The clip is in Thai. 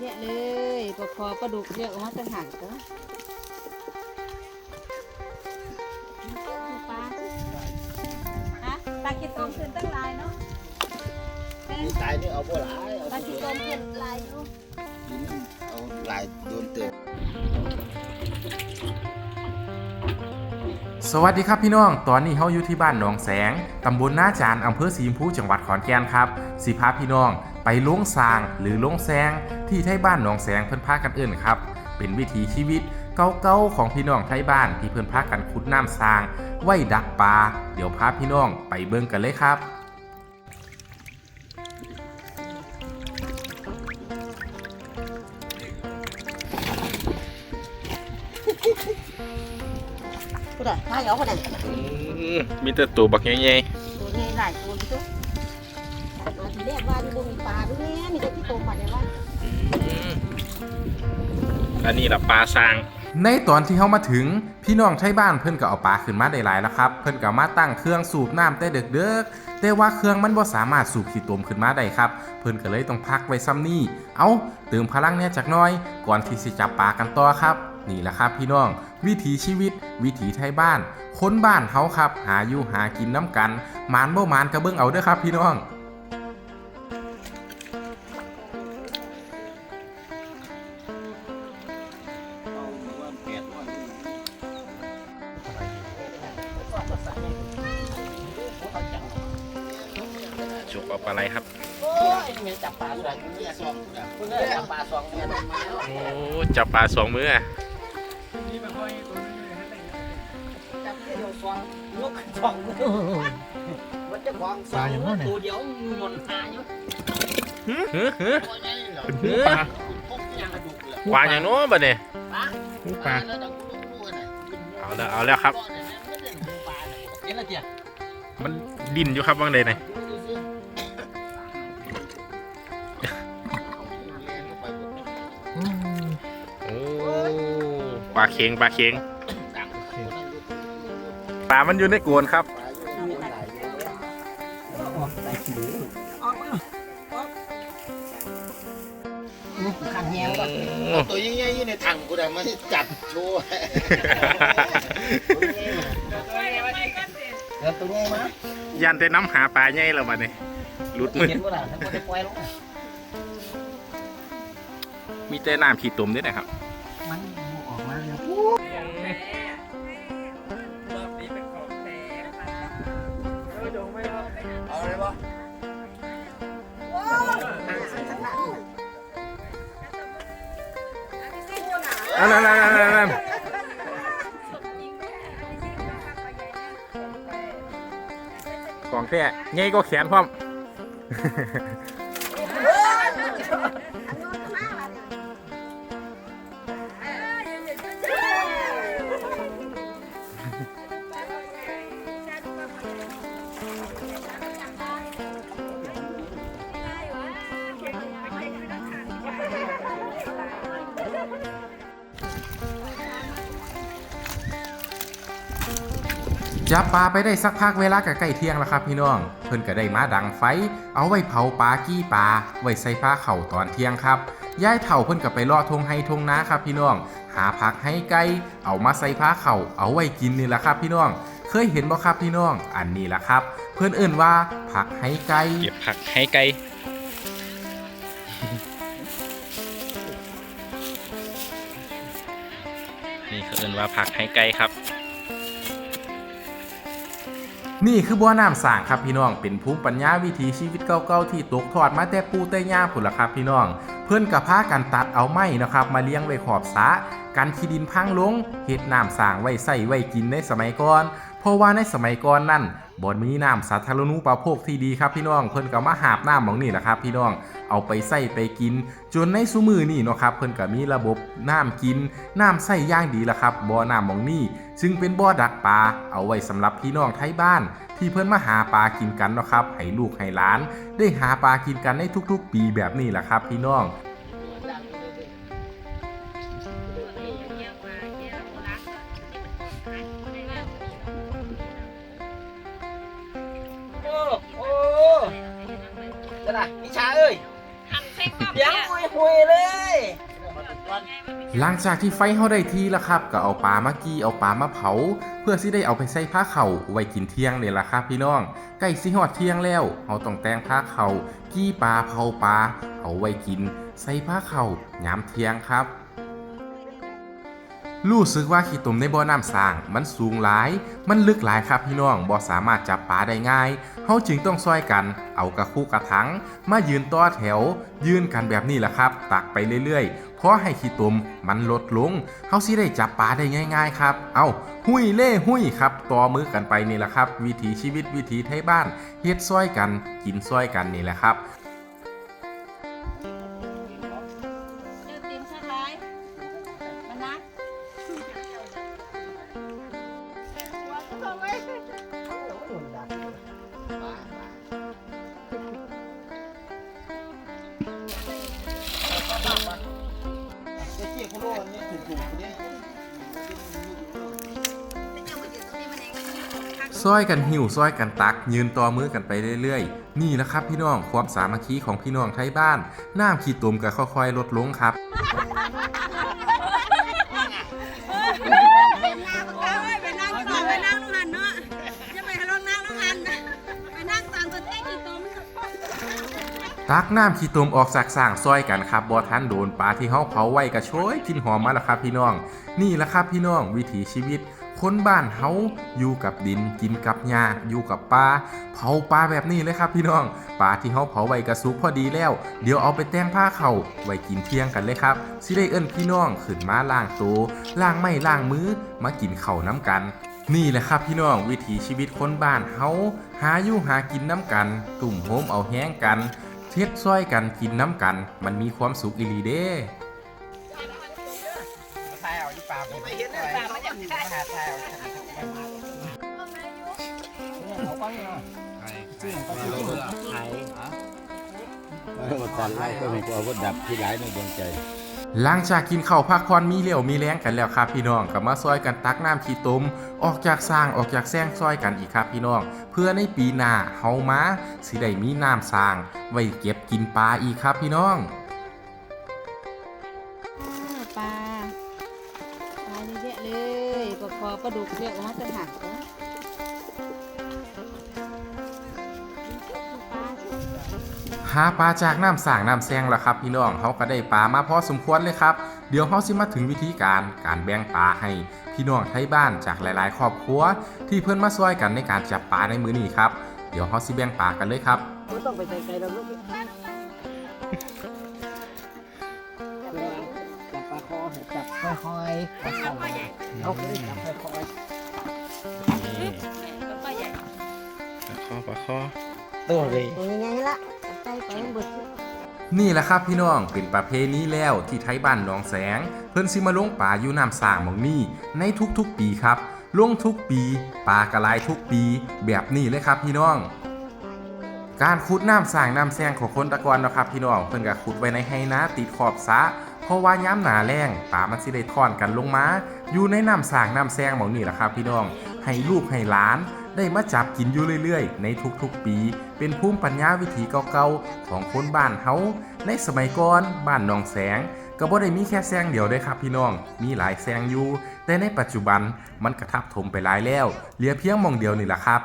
แยะเลยปลาคอปลาดุกเยอะออกมาจะหันก็ปลาฮะปลากินต้มขึ้นตั้งหลายเนาะแม่นนี่ตายนี่เอาบ่หลายเอาปลากินต้มขึ้นหลายอยู่เอาหลายโดนเต็มสวัสดีครับพี่น้อง ตอนนี้เฮาอยู่ที่บ้านหนองแสง ตำบลหน้าจานอำเภอสีชมพูจังหวัดขอนแก่นครับ สิพาพี่น้อง ไปลงซางหรือลงแซงที่ไทยบ้านหนองแสงเพิ่นพากันเอื่นครับ เป็นวิถีชีวิตเก่าๆของพี่น้องไทยบ้านที่เพิ่นพากันขุดน้ำซางไว้ดักปลาเดี๋ยวพาพี่น้องไปเบิ่งกันเลยครับกูได้ถ้าเอาคนนั้นมีแต่ตัวบักใหญ่ตัวใหญ่หลายตัวอยู่ตัวมา ทีแรกว่าที่บ่มีปลาด้วยแม่มีแต่ที่โตมาเนี่ยว่าๆอันนี้ล่ะปลาซาง ในตอนที่เฮามาถึงพี่น้องไทยบ้านเพิ่นก็เอาปลาขึ้นมาได้หลายแล้วครับ เพิ่นก็มาตั้งเครื่องสูบน้ำแต่เด็กๆแต่ว่าเครื่องมันบ่สามารถสูบขี้ตมขึ้นมาได้ครับ เพิ่นก็เลยต้องพักไว้ซ้ำนี่เอาเติมพลังเนี่ยจักหน้อย ก่อนที่สิจับปลากันต่อครับ นี่แหละครับพี่น้อง วิถีชีวิต วิถีไทยบ้าน คนบ้านเฮาครับ หาอยู่หากินน้ำกันหมานบ่หมานก็เบิ่งเอาเด้อครับ พี่น้อง อาปลาไหลครับโอ้ยแม่จับปลาสองเมียสองเพิ่นจับปลาสองเมียได้มาแล้วโอ้จับปลาสองมือจับเดียวสองยกสองมันจะของสองตัวเดียวหย่อนหาอยู่ฮึฮึตัวใหญ่เหรอเป็นหูปลาพกยางกระดูกเลยปลาอย่างโน้นบ่เนี่ยปลาหูปลาแล้วจะรู้ๆน่ะเอาแล้วเอาแล้วครับเห็นแล้วเจ้ะมันดินอยู่ครับบางใดไหน โอ้ปลาเค็งปลาเค็งปลามันอยู่ในโกนครับขันแยวโอ้ตัวยิ่งใหญ่ในถังกูได้มาจับโชว์เดี๋ยวตัวใหญ่มายันแต่น้ำหาปลาใหญ่แล้วมาเนี่ยหลุดมือ มีแต่น้ำขี้ตุ่มด้วยนะครับ มันออกมาแล้วเอาเลยบ่นั่นนั่นนั่นนั่นนั่นของแท้ใหญ่ก็แขนพร้อม จับปลาไปได้สักพักเวลาก็ใกล้เที่ยงแล้วครับพี่น้อง เพิ่นก็ได้มาดังไฟ เอาไว้เผาปลากี้ปลาไว้ใส่ผ้าเข่าตอนเที่ยงครับย้ายเถ่าเพิ่นก็ไปลาะทงไฮทงนาครับพี่น้อง หาผักให้ไก่เอามาใส่ผ้าเข่าเอาไว้กินนี่แหละครับพี่น้อง เคยเห็นบ่ครับพี่น้อง อันนี้แหละครับ เพื่อนเอื่นว่าผักให้ไก่เก็บผักให้ไก่นี่เขาเอื่นว่าผักให้ไก่ครับ นี่คือบัวน้ำสางครับพี่น้อง เป็นภูมิปัญญาวิถีชีวิตเก่าๆที่ตกทอดมาแต่ปู่แต่ย่าผุนล่ะครับพี่น้อง เพื่อนกับพากันตัดเอาไม้นะครับ มาเลี้ยงไว้ขอบสะกันขี้ดินพังลงเฮ็ดน้ำสางไว้ใส่ไว้กินในสมัยก่อน ราะว่าในสมัยก่อนนั่นบ่มีน้ำสาธารณูปโภคที่ดีครับพี่น้อง เพิ่นก็มาหาบน้ำหมองนี่แหละครับพี่น้องเอาไปใส่ไปกิน จนในซุมือนี่เนาะครับเพิ่นก็มีระบบน้ำกิน น้ำใส่ย่างดีละครับบ่อน้ำหมองนี่ซึ่งเป็นบ่อดักปลาเอาไว้สำหรับพี่น้องไทยบ้าน ที่เพิ่นมาหาปลากินกันเนาะครับให้ลูกให้หลาน ได้หาปลากินกันในทุกๆ ปีแบบนี้แหละครับพี่น้อง โอ้โอ้นั่นน่ะนิชาเอ้ยทำแค่เสียงหุยหุยๆเลย หลังจากที่ไฟเฮาได้ทีแล้วครับ ก็เอาปลามากี้เอาปลามาเผา เพื่อสิได้เอาไปใส่ผ้าเข่าไว้กินเที่ยงเนี่ยล่ะครับพี่น้องใกล้สิฮอดเที่ยงแล้วเฮาต้องแต่งผ้าเข่ากี้ปลาเผาปลาเอาไว้กิน ใส่ผ้าเข่ายามเที่ยงครับ รู้สึกว่าขี้ตุ่มในบ่อน้ำสร้าง มันสูงหลาย มันลึกหลายครับพี่น้องบ่สามารถจับปลาได้ง่ายเฮาจึงต้องซอยกัน เอากระคู่กระถัง มายืนต่อแถว ยืนกันแบบนี้แหละครับ ตักไปเรื่อยๆ เพราะให้ขี้ตุ่มมันลดลงเฮาสิได้จับปลาได้ง่ายๆครับ เอาหุยเล่หุยครับต่อมือกันไปนี่แหละครับ วิถีชีวิตวิถีไทยบ้านเฮ็ดซอยกันกินซอยกันนี่แหละครับ โลนี่ถูกๆนี่ซอยกันหิวซอยกันตัก ยืนต่อมือกันไปเรื่อยๆ นี่แหละครับพี่น้องความสามัคคีของพี่น้องไทยบ้าน น้ำขี้ตุ่มก็ค่อยๆ ลดลงครับ ตักน้ำขี้ตุ่มออกจากสร้างซอยกันครับบ่ทันโดนปลาที่เฮาเผาไว้ก็โชยกินหอมมาแล้วครับพี่น้อง นี่แหละครับพี่น้องวิถีชีวิตคนบ้านเฮาอยู่กับดินกินกับหญ้าอยู่กับปลาเผาปลาแบบนี้เลยครับพี่น้องปลาที่เฮาเผาไว้ก็สุกพอดีแล้ว เดี๋ยวเอาไปแต่งผ้าเขาไว้กินเที่ยงกันเลยครับสิได้เอิ้นพี่น้องขึ้นมาล้างตัวล้างไม้ล้างมือมากินเข้าน้ำกันนี่แหละครับพี่น้องวิถีชีวิตคนบ้านเฮาหาอยู่หากินน้ำกัน ตุ่มโฮมเอาแห้งกัน เท็ดซอยกันกินน้ำกัน มันมีความสุขอีหลีเด้ทายเอาอีปาผมไม่เห็นเลยปากมันยังทายหาทายเอาเอาไปเนาะไข่ไข่ไข่มาตันไล่ก็มีอาวุธดับที่หลายในดวงใจ หลังจากกินข้าวพักผ่อนมีเหลวมีแรงกันแล้วครับพี่น้องก็มาซอยกันตักน้ำขี้ตุมออกจากสร้างออกจากแซงซอยกันอีกครับพี่น้อง เพื่อในปีหน้าเฮามาสิได้มีน้ำสร้าง ไว้เก็บกินปลาอีกครับพี่น้องปลาปลาเยอะแยะเลยปลาคอปลาดุกเรียกว่าจะหักนะาปลาจากน้ำสร้างน้ำแซงแล้วครับพี่น้องเขาก็ได้ปลามาพอสมควรเลยครับ เดี๋ยวเขาสิมาถึงวิธีการการแบ่งปลาให้พี่น้องไทยบ้านจากหลาย ๆ ครอบครัว ที่เพื่อนมาช่วยกันในการจับปลาในมือนี้ครับ เดี๋ยวเขาสิแบ่งปลากันเลยครับไม่ต้องไปไกลๆเราลูกจับปลาคอจับค่อยๆปลาคอเอาไปจับค่อยข้อปลาข้อๆตัวเลยตัวยังไงละ ใจไปมันเบิดนี่แหละครับพี่น้องเป็นประเพณีแล้วที่ไทยบ้านหนองแสง เพิ่นสิมาลงป่าอยู่น้ำสร้างหมองนี่ในทุกๆปีครับลงทุกปีปลากระลายทุกปี แบบนี้เลยครับพี่น้อง การขุดน้ำสร้างน้ำแซงของคนตะกอนนะครับพี่น้องเพิ่นก็ขุดไว้ในไฮนาติดขอบสะเพราะว่าย้ำหนาแรงป่ามันสิได้ทอนกันลงมา อยู่ในน้ำสร้างน้ำแซงหมองนี่แหละครับพี่น้องให้ลูกให้หลาน ได้มาจับกินอยู่เรื่อยๆ ในทุกๆปี เป็นภูมิปัญญาวิถีเก่าๆ ของคนบ้านเฮาในสมัยก่อนบ้านหนองแสง ก็บ่ได้มีแค่แซงเดียวเด้ครับพี่น้อง มีหลายแซงอยู่แต่ในปัจจุบันมันกระทับถมไปหลายแล้วเหลือเพียงมองเดียวนี่แหละครับ